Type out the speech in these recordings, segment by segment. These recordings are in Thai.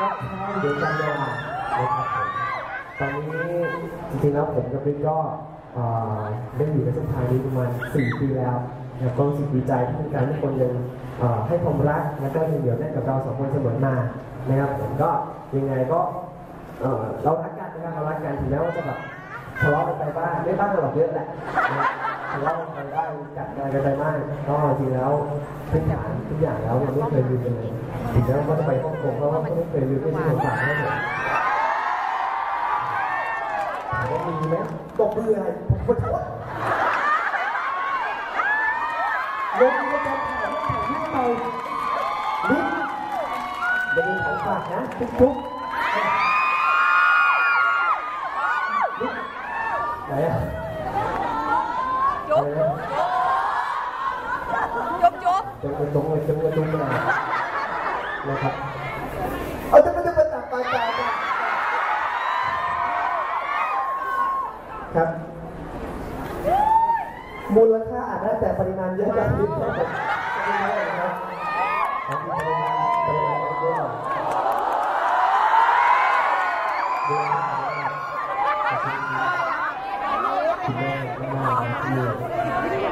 ก็ใช่เดี๋ยวกันเวลานะครับผมตอนนี้จริงๆแล้วผมกับบิ๊กก็เอ่อได้อยู่ในเส้นทางนี้ประมาณ4ปีแล้วแล้วก็รู้สึกดีใจที่มีการที่คนยังเอ่อให้ความรักแล้วก็ยังเหนียวแน่นกับเราสองคนเสมอมานะครับผมก็ยังไงก็เอ่อเรารักกันนะครับเรารักกันถึงแม้ว่าจะแบบทะเลาะกันไปบ้างไม่บ้างหรอกเยอะแหละนะครับ ทะเลาะกันไปบ้างกัดกันไปบ้างก็จริงแล้วทุกอย่างทุกอย่างแล้วยังไม่เคยลืมเลยถึงแม้ว่าจะไปฮ่องกงเพราะว่าก็ไม่เคยลืมไม่ใช่คนต่างประเทศถามว่ามีไหมตกเรืออะไรผมขอโทษลงเรือจะถ่ายไม่ถ่ายรูปไปลิ้นจะมีของฝากนะทุกทุกไหนอะ จุ๊บ อะไรนะ จุ๊บจุ๊บจงกระจงเลยจงกระจงมานะครับเอาจะไม่ได้มาจับปลาจ่าจ้ะครับ มูลค่าอาจจะแต่ปริมาณเยอะกว่าที่เราจะไม่ได้นะครับ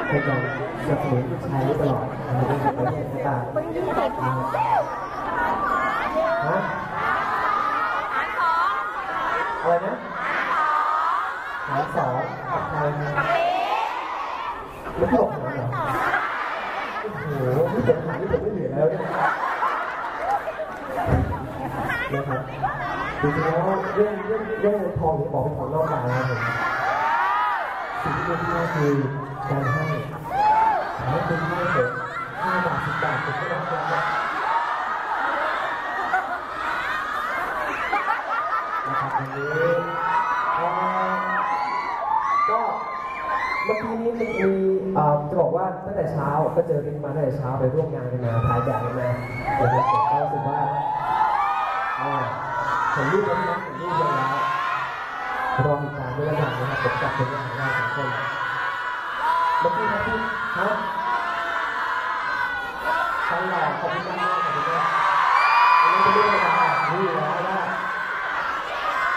ให้การสนับสนุนลูกชายตลอดในเรื่องประเทศต่างๆฮะหาองอะไรนะหารสองกับใครกับเป๊ไม่ตกหารเหรอโอ้โหนี่เป็นหารที่ผมไม่เหลือแล้วเนี่ยนะครับจริงๆแล้วเรื่องเรื่องเรื่องเงินทองที่บอกเป็นของนอกกายนะครับผมสิ่งที่เป็นที่คือ การให้ขอให้คุณให้เถอะห้าบาทสิบบาทผมก็รับแล้วนะครับวันนี้อ่อก็เมื่อกี้นี้มันมีอ่อจะบอกว่าตั้งแต่เช้าก็เจอกันมาตั้งแต่เช้าไปร่วมงานกันมาถ่ายแบบกันมานะครับผมก็รู้สึกว่าอ่าเห็นรูปแล้วนะเห็นรูปแล้วนะ เมื่อกี้นะพี่ฮะตลอดขอบคุณมากๆขอบคุณมากอันนี้เป็นเรื่องอะไรกันรู้อยู่แล้วว่า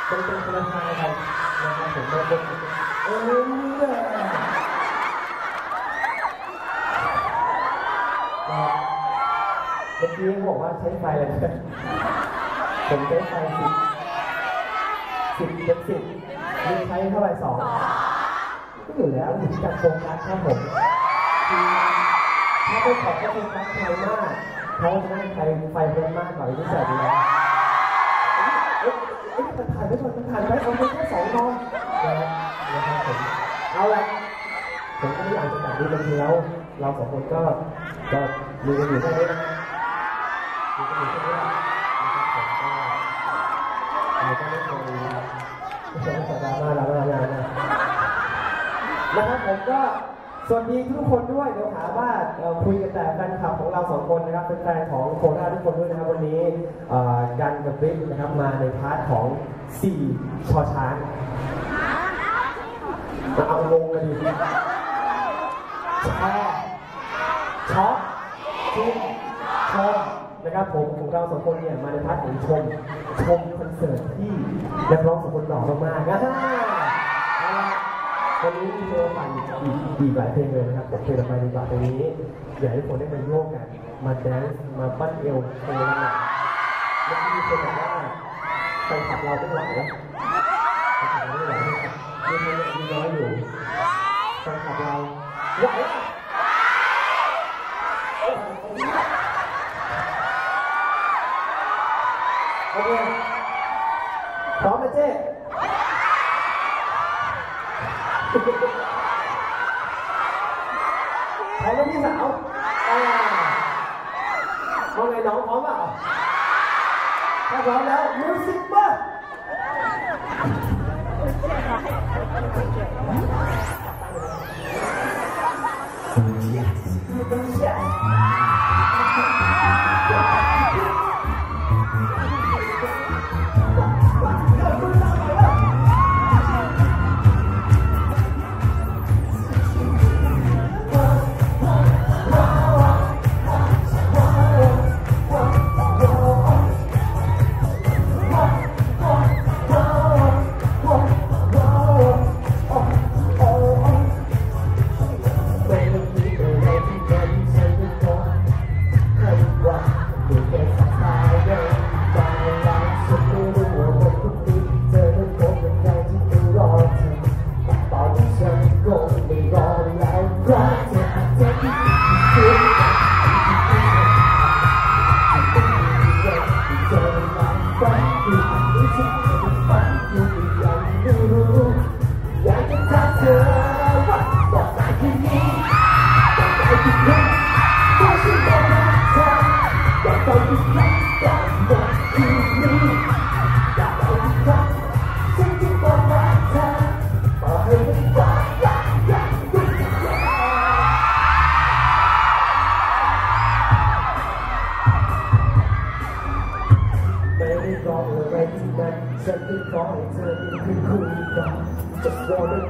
เป็นเป็นคนละทางกันนะครับผมไม่เป็นเออเนี่ยเมื่อกี้บอกว่าใช้ไฟอะไรนะผมใช้ไฟสิบสิบเป็นสิบมีใช้เท่าไหร่สองก็ อยู่แล้วอยู่ที่การโฟกัสครับผมถ้าเป็นขอบก็โฟกัสไฟมากเพราะว่าจะได้ไฟไฟเพิ่มมากกว่าที่ใส่ไปแล้วเอ๊ะเอ๊ะมันถ่ายไม่ทันมันถ่ายไม่เอาไปแค่สองนอนนะครับผมเอาละผมก็ไม่อยากจะตัดดูบางทีแล้ว เราสองคนก็ก็มีกันอยู่แค่นี้นะมีกันอยู่แค่นี้นะครับผมก็เราก็ไม่เคยไม่เคยสัปดาห์หน้าเราไม่ทำงานนะ นะครับผมก็สวัสดีทุกคนด้วยเดี๋ยวถามว่าเอ่อคุยกันแต่แฟนคลับของเราสองคนนะครับเป็นแฟนของโคราชทุกคนด้วยนะครับวันนี้เอ่อกันกับบิ๊กนะครับมาในพาร์ทของ4ชอช้างมาเอาลงกันดิแชร์ช็อปชิมชมนะครับผมของเราสองคนเนี่ยมาในพาร์ทของชมชมคอนเสิร์ตที่นักร้องสองคนหล่อมากๆอ่าเอาล่ะ วันนี้มีเพลงฝันอีกอีกหลายเพลงเลยนะครับผมเพลงต่อไปดีกว่าเพลงนี้อยากให้คนได้มาโยกกัน มาแดนซ์มาปั้นเอวโชว์กันหน่เมื่อกี้มีคนบอกว่าแฟนคลับเราเป็นไหวแล้วแฟนคลับเราไม่ไหวมีเพลงมีน้อยอยู่แฟนคลับเราไหวอะโอเค Agora lá, music box. Yes, yes. brighter.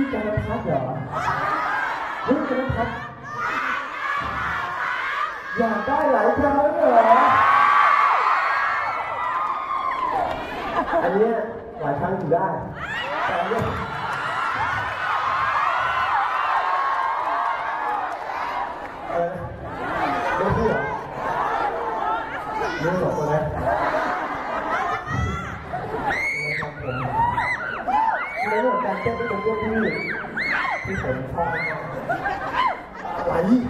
พี่จันทพัฒน์เหรอพี่จันทพัฒน์อยากได้หลายครั้งเหรอ อันเนี้ยหลายครั้งอยู่ได้แต่อันเนี้ยเออไม่พี่เหรอเรื่องของคนแรก เรื่องของการเป็นเรื่องที่ที่ผมชอบอะไรนี่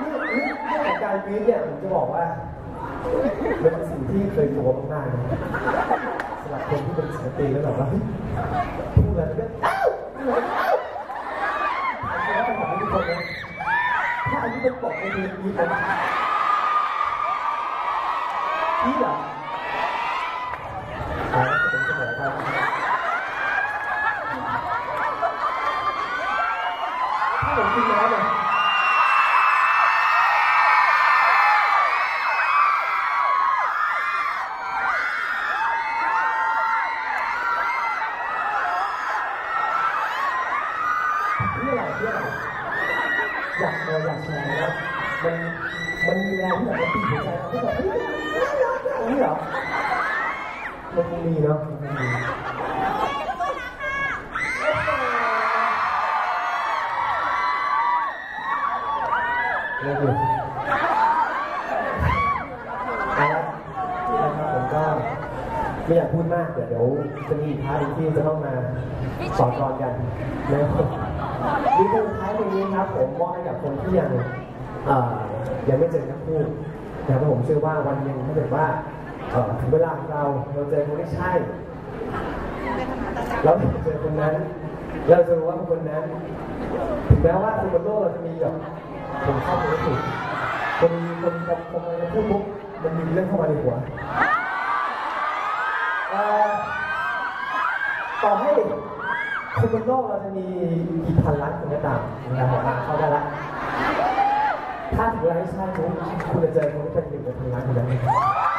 นี่เรื่องของการกรี๊ดเนี่ยผมจะบอกว่ามันเป็นสิ่งที่เคยกลัวมากๆสำหรับคนที่เป็นศิลปินแล้วแบบว่าพูดอะไรก็อ้าวอ้าถ้าอันนี้เป็นปกในมือกรี๊ดนะนี่เหรอ มันมันมีแรงที่แบบมันตีหัวใจเราที่แบบเฮ้ยน่ารักอย่างนี้เหรอมันคงมีเนาะมันคงมีเลิกเละนะครับผมก็ไม่อยากพูดมากเดี๋ยวเดี๋ยวจะมีอีกท้ายหนึ่งที่จะต้องมาสอนกรกันนะครับมีเพลงท้ายเพลงนี้ครับผมมอบให้กับคนที่ยัง ยังไม่เจอทั้งคู่นะครับผมเชื่อว่าวันหนึ่งถ้าเกิดว่าถึงเวลาของเราเราเจอคนที่ใช่ เราเจอคนนั้น เราจะรู้ว่าคนนั้นถึงแม้ว่าคนบนโลกเราจะมีแบบผมเข้าไปไม่ถูกคนมีคนคนคนอะไรพูดปุ๊บมันมีเรื่องเข้ามาในหัวต่อให้คนบนโลกเราจะมีกี่พันล้านคนก็ตามนะครับผมเข้าได้ละ ถ้าถึงเวลาที่ใช่ปุ๊บคุณจะเจอคนที่เป็นหนึ่งในพันล้านคนนั้นคน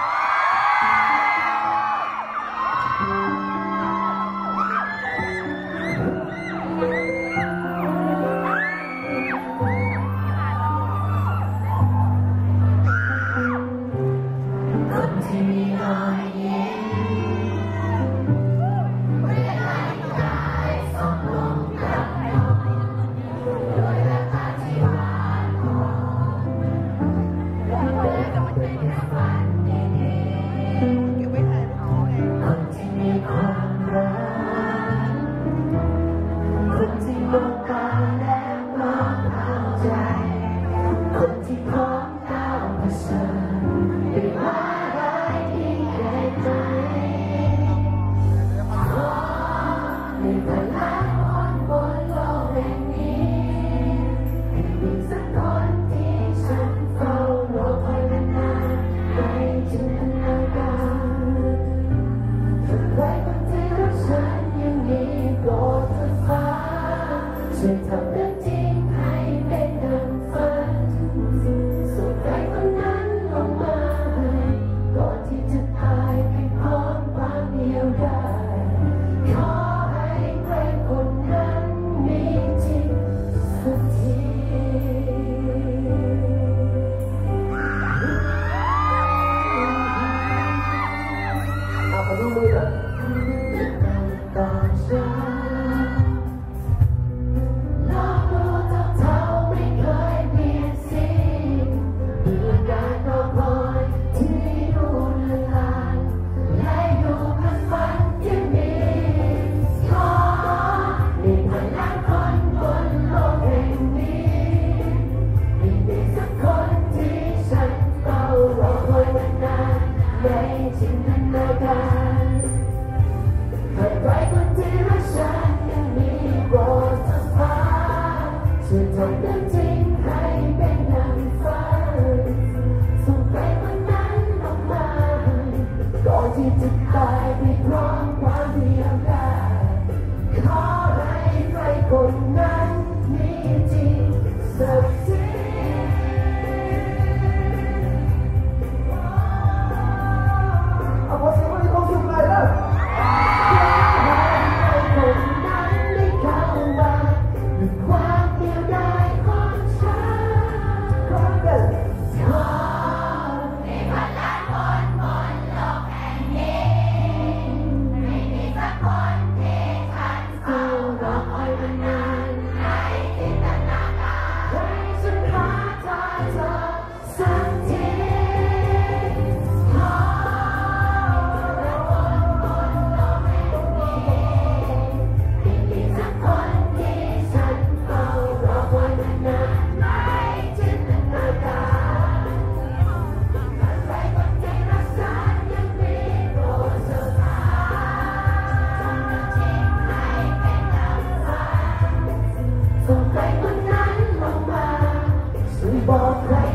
ช่ ช่